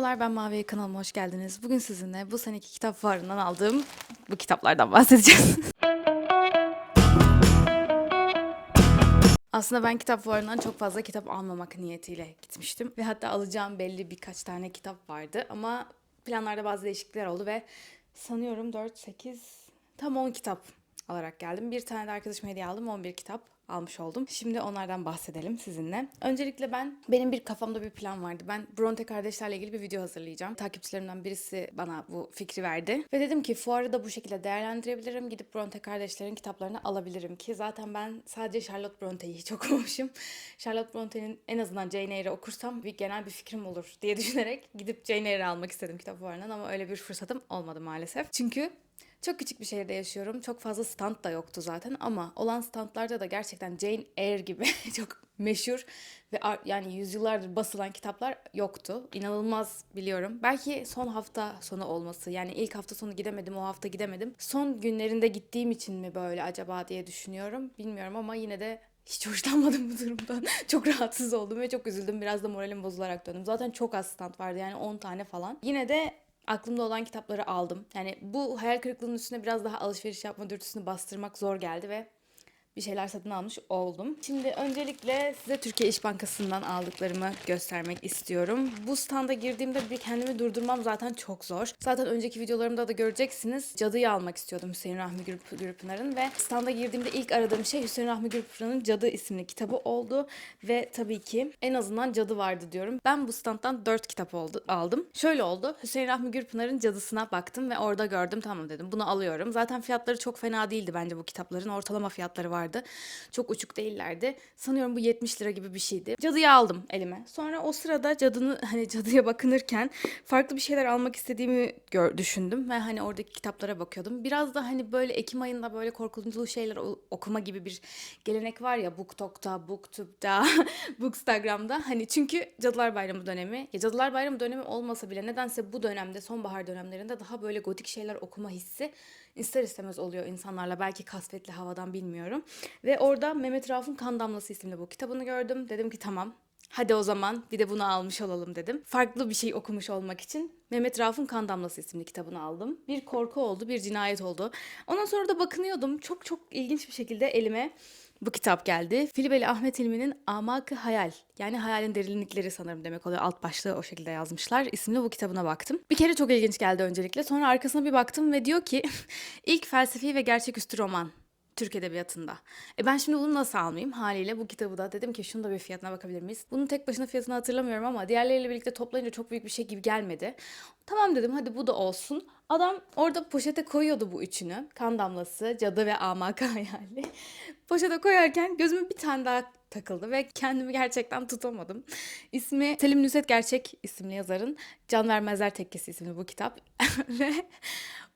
Merhabalar ben Mavi kanalıma hoş geldiniz. Bugün sizinle bu seneki kitap fuarından aldığım bu kitaplardan bahsedeceğiz. Aslında ben kitap fuarından çok fazla kitap almamak niyetiyle gitmiştim. Ve hatta alacağım belli birkaç tane kitap vardı. Ama planlarda bazı değişiklikler oldu ve sanıyorum 4, 8, tam 10 kitap alarak geldim. Bir tane de arkadaşıma hediye aldım. 11 kitap almış oldum. Şimdi onlardan bahsedelim sizinle. Öncelikle ben, benim bir kafamda bir plan vardı. Ben Bronte kardeşlerle ilgili bir video hazırlayacağım. Takipçilerimden birisi bana bu fikri verdi. Ve dedim ki fuarı da bu şekilde değerlendirebilirim. Gidip Bronte kardeşlerin kitaplarını alabilirim ki zaten ben sadece Charlotte Bronte'yi hiç okumamışım. Charlotte Bronte'nin en azından Jane Eyre'i okursam bir genel bir fikrim olur diye düşünerek gidip Jane Eyre'i almak istedim kitap fuarından ama öyle bir fırsatım olmadı maalesef. Çünkü çok küçük bir şehirde yaşıyorum. Çok fazla stand da yoktu zaten ama olan standlarda da gerçekten Jane Eyre gibi çok meşhur ve yani yüzyıllardır basılan kitaplar yoktu. İnanılmaz biliyorum. Belki son hafta sonu olması yani ilk hafta sonu gidemedim o hafta gidemedim. Son günlerinde gittiğim için mi böyle acaba diye düşünüyorum. Bilmiyorum ama yine de hiç hoşlanmadım bu durumdan. çok rahatsız oldum ve çok üzüldüm. Biraz da moralim bozularak döndüm. Zaten çok az stand vardı yani 10 tane falan. Yine de aklımda olan kitapları aldım. Yani bu hayal kırıklığının üstüne biraz daha alışveriş yapma dürtüsünü bastırmak zor geldi ve bir şeyler satın almış oldum. Şimdi öncelikle size Türkiye İş Bankası'ndan aldıklarımı göstermek istiyorum. Bu standa girdiğimde bir kendimi durdurmam zaten çok zor. Zaten önceki videolarımda da göreceksiniz. Cadıyı almak istiyordum Hüseyin Rahmi Gürp- Gürpınar'ın ve standa girdiğimde ilk aradığım şey Hüseyin Rahmi Gürpınar'ın Cadı isimli kitabı oldu. Ve tabii ki en azından cadı vardı diyorum. Ben bu standtan 4 kitap oldu, aldım. Şöyle oldu. Hüseyin Rahmi Gürpınar'ın cadısına baktım ve orada gördüm. Tamam dedim bunu alıyorum. Zaten fiyatları çok fena değildi bence bu kitapların. Ortalama fiyatları vardı. Çok uçuk değillerdi. Sanıyorum bu 70 lira gibi bir şeydi. Cadıyı aldım elime. Sonra o sırada cadını hani cadıya bakınırken farklı bir şeyler almak istediğimi gör, düşündüm ve hani oradaki kitaplara bakıyordum. Biraz da hani böyle Ekim ayında böyle korkutucu şeyler okuma gibi bir gelenek var ya BookTok'ta, BookTube'da, Bookstagram'da. Hani çünkü Cadılar Bayramı dönemi. Ya Cadılar Bayramı dönemi olmasa bile nedense bu dönemde sonbahar dönemlerinde daha böyle gotik şeyler okuma hissi ister istemez oluyor insanlarla. Belki kasvetli havadan bilmiyorum. Ve orada Mehmet Rauf'un Kan Damlası isimli bu kitabını gördüm. Dedim ki tamam Hadi o zaman bir de bunu almış olalım dedim. Farklı bir şey okumuş olmak için Mehmet Rauf'un Kan Damlası isimli kitabını aldım. Bir korku oldu, bir cinayet oldu. Ondan sonra da bakınıyordum. Çok çok ilginç bir şekilde elime bu kitap geldi. Filibeli Ahmet İlmi'nin Amak-ı Hayal yani hayalin derinlikleri sanırım demek oluyor. Alt başlığı o şekilde yazmışlar. İsimli bu kitabına baktım. Bir kere çok ilginç geldi öncelikle. Sonra arkasına bir baktım ve diyor ki ilk felsefi ve gerçeküstü roman. Türk Edebiyatı'nda. E ben şimdi bunu nasıl almayayım? Haliyle bu kitabı da dedim ki şunu da bir fiyatına bakabilir miyiz? Bunun tek başına fiyatını hatırlamıyorum ama diğerleriyle birlikte toplayınca çok büyük bir şey gibi gelmedi. Tamam dedim hadi bu da olsun. Adam orada poşete koyuyordu bu üçünü. Kan damlası, cadı ve amaka hayali. Poşete koyarken gözüme bir tane daha takıldı ve kendimi gerçekten tutamadım. İsmi Selim Nusret Gerçek isimli yazarın Can Vermezler Tekkesi isimli bu kitap. ve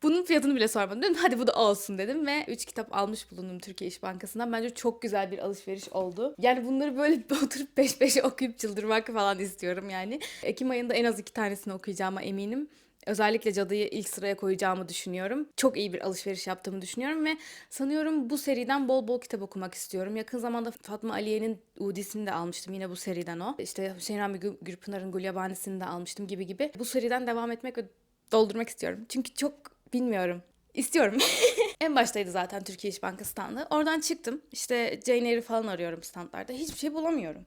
bunun fiyatını bile sormadım. Dedim hadi bu da olsun dedim ve 3 kitap almış bulundum Türkiye İş Bankası'ndan. Bence çok güzel bir alışveriş oldu. Yani bunları böyle oturup peş peşe okuyup çıldırmak falan istiyorum yani. Ekim ayında en az iki tanesini okuyacağıma eminim. Özellikle cadıyı ilk sıraya koyacağımı düşünüyorum. Çok iyi bir alışveriş yaptığımı düşünüyorum ve sanıyorum bu seriden bol bol kitap okumak istiyorum. Yakın zamanda Fatma Aliye'nin Udisini de almıştım yine bu seriden o. İşte Hüseyin Rami Gü- Gürpınar'ın Gulyabanisi'ni de almıştım gibi gibi. Bu seriden devam etmek ve doldurmak istiyorum. Çünkü çok bilmiyorum. İstiyorum. en baştaydı zaten Türkiye İş Bankası standı. Oradan çıktım. İşte Jane Eyre'i falan arıyorum standlarda. Hiçbir şey bulamıyorum.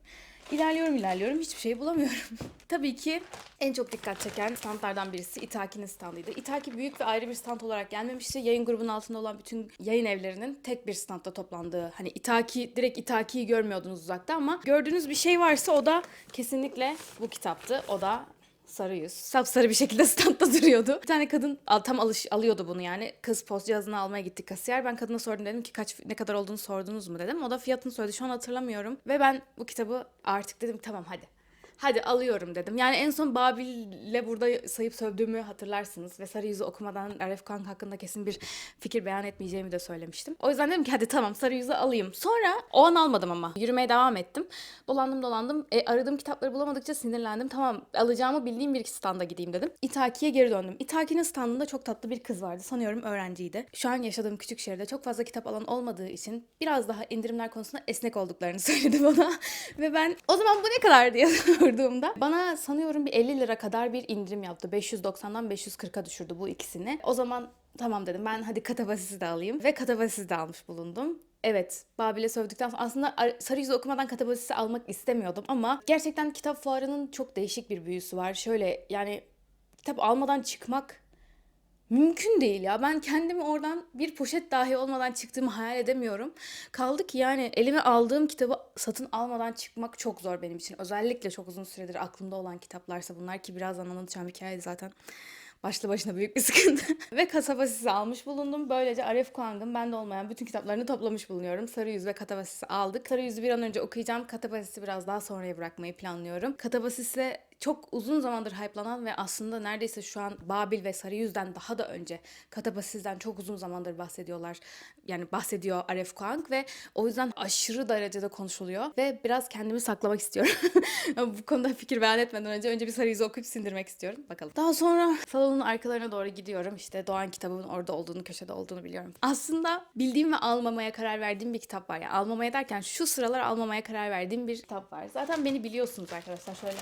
İlerliyorum ilerliyorum hiçbir şey bulamıyorum. Tabii ki en çok dikkat çeken standlardan birisi Itaki'nin standıydı. Itaki büyük ve ayrı bir stand olarak gelmemişti. Yayın grubunun altında olan bütün yayın evlerinin tek bir standta toplandığı. Hani Itaki, direkt Itaki'yi görmüyordunuz uzakta ama gördüğünüz bir şey varsa o da kesinlikle bu kitaptı. O da sarı yüz. Sapsarı bir şekilde standta duruyordu. Bir tane kadın al- tam alış alıyordu bunu yani. Kız post cihazını almaya gitti kasiyer. Ben kadına sordum dedim ki kaç ne kadar olduğunu sordunuz mu dedim. O da fiyatını söyledi. Şu an hatırlamıyorum. Ve ben bu kitabı artık dedim tamam hadi. Hadi alıyorum dedim. Yani en son Babil'le burada sayıp sövdüğümü hatırlarsınız. Ve Sarı Yüzü okumadan Arif Kan hakkında kesin bir fikir beyan etmeyeceğimi de söylemiştim. O yüzden dedim ki hadi tamam Sarı Yüzü alayım. Sonra o an almadım ama. Yürümeye devam ettim. Dolandım dolandım. E, aradığım kitapları bulamadıkça sinirlendim. Tamam alacağımı bildiğim bir standa gideyim dedim. İtaki'ye geri döndüm. İtaki'nin standında çok tatlı bir kız vardı. Sanıyorum öğrenciydi. Şu an yaşadığım küçük şehirde çok fazla kitap alan olmadığı için biraz daha indirimler konusunda esnek olduklarını söyledi bana. Ve ben o zaman bu ne kadar diye başvurduğumda bana sanıyorum bir 50 lira kadar bir indirim yaptı. 590'dan 540'a düşürdü bu ikisini. O zaman tamam dedim ben hadi katabasisi de alayım ve katabasisi de almış bulundum. Evet, Babil'e sövdükten sonra aslında Ar- Sarı Yüzü okumadan katabasisi almak istemiyordum ama gerçekten kitap fuarının çok değişik bir büyüsü var. Şöyle yani kitap almadan çıkmak mümkün değil ya. Ben kendimi oradan bir poşet dahi olmadan çıktığımı hayal edemiyorum. Kaldı ki yani elime aldığım kitabı satın almadan çıkmak çok zor benim için. Özellikle çok uzun süredir aklımda olan kitaplarsa bunlar ki birazdan anlatacağım hikaye zaten başlı başına büyük bir sıkıntı. Ve kasabasisi almış bulundum. Böylece Arif Kuang'ın bende olmayan bütün kitaplarını toplamış bulunuyorum. Sarı Yüz ve Katabasisi aldık. Sarı Yüz'ü bir an önce okuyacağım. Katabasisi biraz daha sonraya bırakmayı planlıyorum. Katabasisi çok uzun zamandır hype'lanan ve aslında neredeyse şu an Babil ve Sarı Yüz'den daha da önce Katabasisi'den çok uzun zamandır bahsediyorlar. Yani bahsediyor Arif Kuang ve o yüzden aşırı derecede konuşuluyor ve biraz kendimi saklamak istiyorum. Bu konuda fikir beyan etmeden önce önce bir Sarı Yüz'ü okuyup sindirmek istiyorum. Bakalım. Daha sonra salonun arkalarına doğru gidiyorum. İşte Doğan kitabının orada olduğunu, köşede olduğunu biliyorum. Aslında bildiğim ve almamaya karar verdiğim bir kitap var. Yani almamaya derken şu sıralar almamaya karar verdiğim bir kitap var. Zaten beni biliyorsunuz arkadaşlar. Şöyle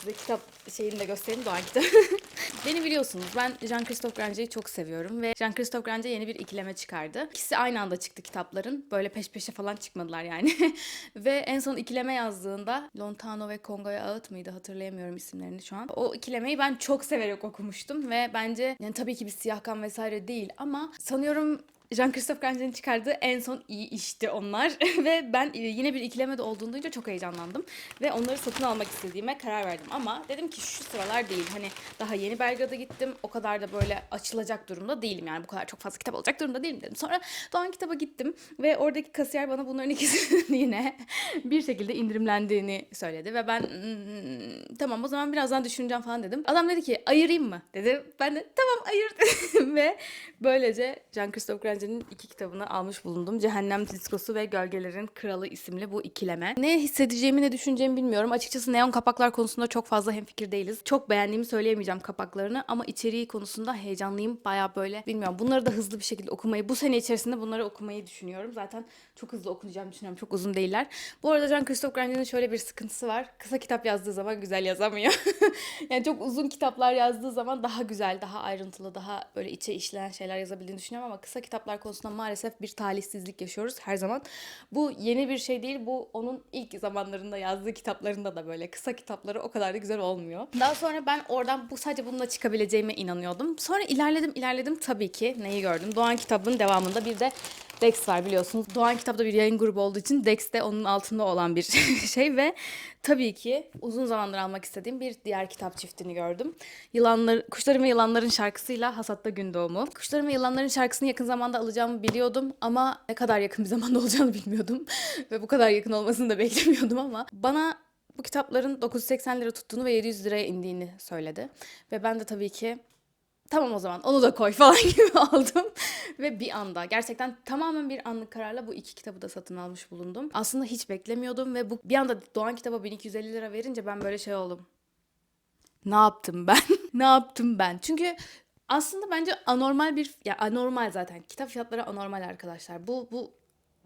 size kitap şeyini de göstereyim Doğan kitabı. Beni biliyorsunuz ben Jean-Christophe Granger'i çok seviyorum ve Jean-Christophe Granger yeni bir ikileme çıkardı. İkisi aynı anda çıktı kitapların. Böyle peş peşe falan çıkmadılar yani. ve en son ikileme yazdığında Lontano ve Kongo'ya ağıt mıydı hatırlayamıyorum isimlerini şu an. O ikilemeyi ben çok severek okumuştum ve bence yani tabii ki bir siyah kan vesaire değil ama sanıyorum Jean-Christophe Granger'in çıkardığı en son iyi işti onlar. ve ben yine bir ikilemede olduğunu duyunca çok heyecanlandım. Ve onları satın almak istediğime karar verdim. Ama dedim ki şu sıralar değil. Hani daha yeni Belgrad'a gittim. O kadar da böyle açılacak durumda değilim. Yani bu kadar çok fazla kitap alacak durumda değilim dedim. Sonra Doğan Kitap'a gittim. Ve oradaki kasiyer bana bunların ikisinin yine bir şekilde indirimlendiğini söyledi. Ve ben "Hmm, tamam o zaman birazdan düşüneceğim falan dedim. Adam dedi ki ayırayım mı dedi. Ben de tamam ayır dedim. ve böylece Jean-Christophe Granger'in iki kitabını almış bulundum. Cehennem Diskosu ve Gölgelerin Kralı isimli bu ikileme. Ne hissedeceğimi ne düşüneceğimi bilmiyorum. Açıkçası neon kapaklar konusunda çok fazla hemfikir değiliz. Çok beğendiğimi söyleyemeyeceğim kapaklarını ama içeriği konusunda heyecanlıyım. Baya böyle bilmiyorum bunları da hızlı bir şekilde okumayı bu sene içerisinde bunları okumayı düşünüyorum. Zaten çok hızlı okunacağımı düşünüyorum. Çok uzun değiller. Bu arada Jean-Christophe Granger'in şöyle bir sıkıntısı var. Kısa kitap yazdığı zaman güzel yazamıyor. yani çok uzun kitaplar yazdığı zaman daha güzel, daha ayrıntılı, daha böyle içe işleyen şeyler yazabildiğini düşünüyorum ama kısa kitaplar konusunda maalesef bir talihsizlik yaşıyoruz her zaman. Bu yeni bir şey değil. Bu onun ilk zamanlarında yazdığı kitaplarında da böyle kısa kitapları o kadar da güzel olmuyor. Daha sonra ben oradan bu sadece bununla çıkabileceğime inanıyordum. Sonra ilerledim, ilerledim tabii ki neyi gördüm? Doğan kitabının devamında bir de Dex var biliyorsunuz. Doğan kitapta bir yayın grubu olduğu için Dex de onun altında olan bir şey ve tabii ki uzun zamandır almak istediğim bir diğer kitap çiftini gördüm. Yılanlar, Kuşların ve Yılanların şarkısıyla Hasatta Gün Doğumu. Ve Yılanların şarkısını yakın zamanda alacağımı biliyordum ama ne kadar yakın bir zamanda olacağını bilmiyordum. ve bu kadar yakın olmasını da beklemiyordum ama bana bu kitapların 980 lira tuttuğunu ve 700 liraya indiğini söyledi. Ve ben de tabii ki tamam o zaman onu da koy falan gibi oldum. Ve bir anda gerçekten tamamen bir anlık kararla bu iki kitabı da satın almış bulundum. Aslında hiç beklemiyordum ve bu bir anda Doğan kitaba 1250 lira verince ben böyle şey oldum. Ne yaptım ben? ne yaptım ben? Çünkü aslında bence anormal bir ya anormal zaten. Kitap fiyatları anormal arkadaşlar. Bu bu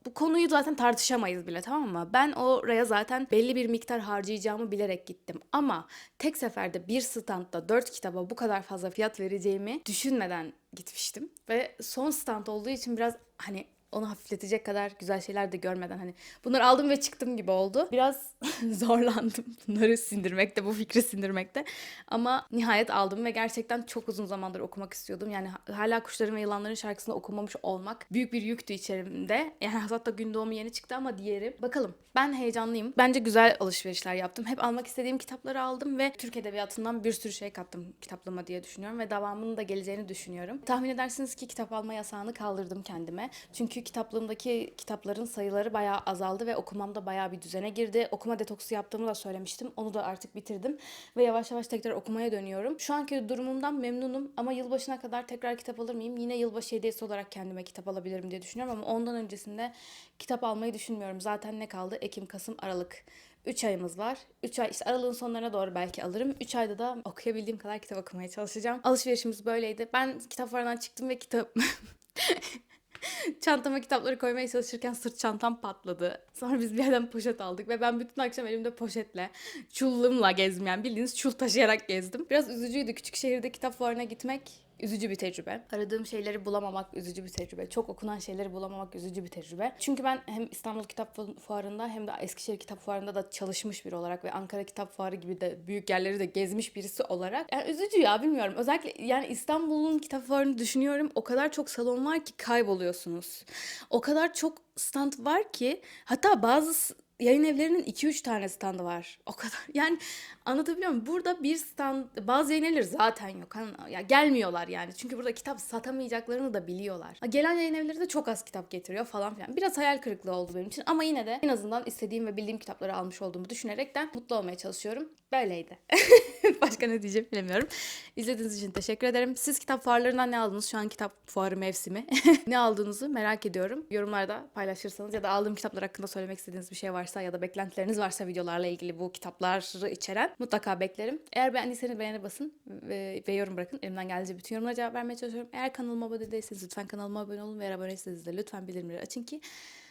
bu konuyu zaten tartışamayız bile tamam mı? Ben oraya zaten belli bir miktar harcayacağımı bilerek gittim. Ama tek seferde bir standta dört kitaba bu kadar fazla fiyat vereceğimi düşünmeden gitmiştim. Ve son stand olduğu için biraz hani onu hafifletecek kadar güzel şeyler de görmeden hani bunları aldım ve çıktım gibi oldu. Biraz zorlandım bunları sindirmekte, bu fikri sindirmekte. Ama nihayet aldım ve gerçekten çok uzun zamandır okumak istiyordum. Yani hala Kuşların ve Yılanların şarkısını okumamış olmak büyük bir yüktü içerimde. Yani hatta gün doğumu yeni çıktı ama diğeri. Bakalım ben heyecanlıyım. Bence güzel alışverişler yaptım. Hep almak istediğim kitapları aldım ve Türk Edebiyatı'ndan bir sürü şey kattım kitaplama diye düşünüyorum ve devamının da geleceğini düşünüyorum. Tahmin edersiniz ki kitap alma yasağını kaldırdım kendime. Çünkü kitaplığımdaki kitapların sayıları bayağı azaldı ve okumamda bayağı bir düzene girdi. Okuma detoksu yaptığımı da söylemiştim. Onu da artık bitirdim ve yavaş yavaş tekrar okumaya dönüyorum. Şu anki durumumdan memnunum ama yılbaşına kadar tekrar kitap alır mıyım? Yine yılbaşı hediyesi olarak kendime kitap alabilirim diye düşünüyorum ama ondan öncesinde kitap almayı düşünmüyorum. Zaten ne kaldı? Ekim, Kasım, Aralık. 3 ayımız var. 3 ay işte aralığın sonlarına doğru belki alırım. 3 ayda da okuyabildiğim kadar kitap okumaya çalışacağım. Alışverişimiz böyleydi. Ben kitap fuarından çıktım ve kitap Çantama kitapları koymaya çalışırken sırt çantam patladı. Sonra biz bir yerden poşet aldık ve ben bütün akşam elimde poşetle, çullumla gezdim yani bildiğiniz çul taşıyarak gezdim. Biraz üzücüydü küçük şehirde kitap fuarına gitmek. Üzücü bir tecrübe. Aradığım şeyleri bulamamak üzücü bir tecrübe. Çok okunan şeyleri bulamamak üzücü bir tecrübe. Çünkü ben hem İstanbul Kitap Fuarı'nda hem de Eskişehir Kitap Fuarı'nda da çalışmış biri olarak ve Ankara Kitap Fuarı gibi de büyük yerleri de gezmiş birisi olarak. Yani üzücü ya bilmiyorum. Özellikle yani İstanbul'un kitap fuarını düşünüyorum. O kadar çok salon var ki kayboluyorsunuz. O kadar çok stand var ki hatta bazı yayın evlerinin 2-3 tane standı var. O kadar. Yani anlatabiliyor muyum? Burada bir stand, bazı yayın evleri zaten yok. Hani, ya gelmiyorlar yani. Çünkü burada kitap satamayacaklarını da biliyorlar. Ha, Gelen yayın evleri de çok az kitap getiriyor falan filan. Biraz hayal kırıklığı oldu benim için ama yine de en azından istediğim ve bildiğim kitapları almış olduğumu düşünerekten mutlu olmaya çalışıyorum. Böyleydi. Başka ne diyeceğim bilemiyorum. İzlediğiniz için teşekkür ederim. Siz kitap fuarlarından ne aldınız? Şu an kitap fuarı mevsimi. ne aldığınızı merak ediyorum. Yorumlarda paylaşırsanız ya da aldığım kitaplar hakkında söylemek istediğiniz bir şey varsa ya da beklentileriniz varsa videolarla ilgili bu kitapları içeren mutlaka beklerim. Eğer beğendiyseniz beğene basın ve, ve yorum bırakın. Elimden geldiğince bütün yorumlara cevap vermeye çalışıyorum. Eğer kanalıma abone değilseniz lütfen kanalıma abone olun ve aboneyseniz de lütfen bildirimleri açın ki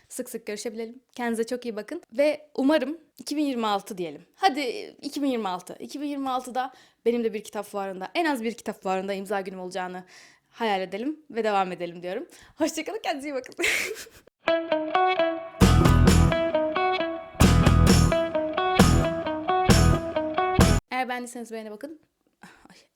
sık sık görüşebilelim. Kendinize çok iyi bakın ve umarım 2026 diyelim. Hadi 2026. 2026'da benim de bir kitap fuarında, en az bir kitap fuarında imza günüm olacağını hayal edelim ve devam edelim diyorum. Hoşçakalın, kendinize iyi bakın. Eğer beğendiyseniz beğene bakın.